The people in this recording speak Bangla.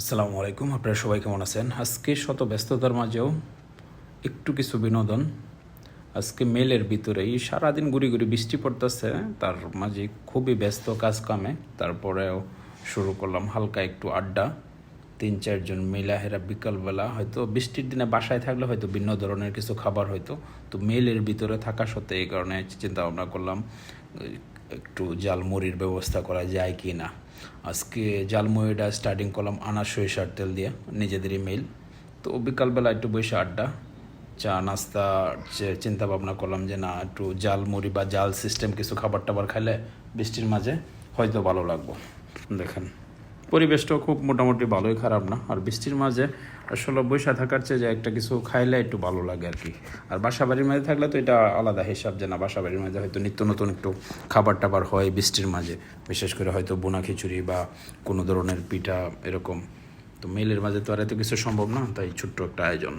আসসালামু আলাইকুম, আপনারা সবাই কেমন আছেন? আজকে শত ব্যস্ততার মাঝেও একটু কিছু বিনোদন। আজকে মেলের ভিতরেই সারাদিন ঘুরি ঘুরি বৃষ্টি পড়তেছে, তার মাঝে খুবই ব্যস্ত কাজ কামে তারপরেও শুরু করলাম হালকা একটু আড্ডা। তিন চারজন মেলাহেরা বিকালবেলা, হয়তো বৃষ্টির দিনে বাসায় থাকলে হয়তো ভিন্ন ধরনের কিছু খাবার হয়তো। তো মেলের ভিতরে থাকা সত্ত্বে এই কারণে চিন্তা ভাবনা করলাম একটু জালমুড়ির ব্যবস্থা করা যায় কি না। আজকে জালমুড়িটা স্টার্টিং করলাম আনা সরিষার তেল দিয়ে নিজেদেরই মিল তো বিকালবেলা একটু বসে আড্ডা, চা, নাস্তা চিন্তা ভাবনা করলাম যে না, একটু জাল মুড়ি বা জাল সিস্টেম কিছু খাবার টাবার খাইলে বৃষ্টির মাঝে হয়তো ভালো লাগবো। দেখেন। পরিবেশটাও খুব মোটামুটি ভালোই খারাপ না। আর বৃষ্টির মাঝে আসলে বৈশা থাকার চেয়ে যে একটা কিছু খাইলে একটু ভালো লাগে আর কি। আর বাসা বাড়ির মাঝে থাকলে তো এটা আলাদা হিসাব যে না বাসা বাড়ির মাঝে হয়তো নিত্য নতুন একটু খাবার টাবার হয় বৃষ্টির মাঝে। বিশেষ করে হয়তো বোনা খিচুড়ি বা কোনো ধরনের পিঠা এরকম। তো মেলের মাঝে তো আর এত কিছু সম্ভব না, তাই ছোট্ট একটা আয়োজন।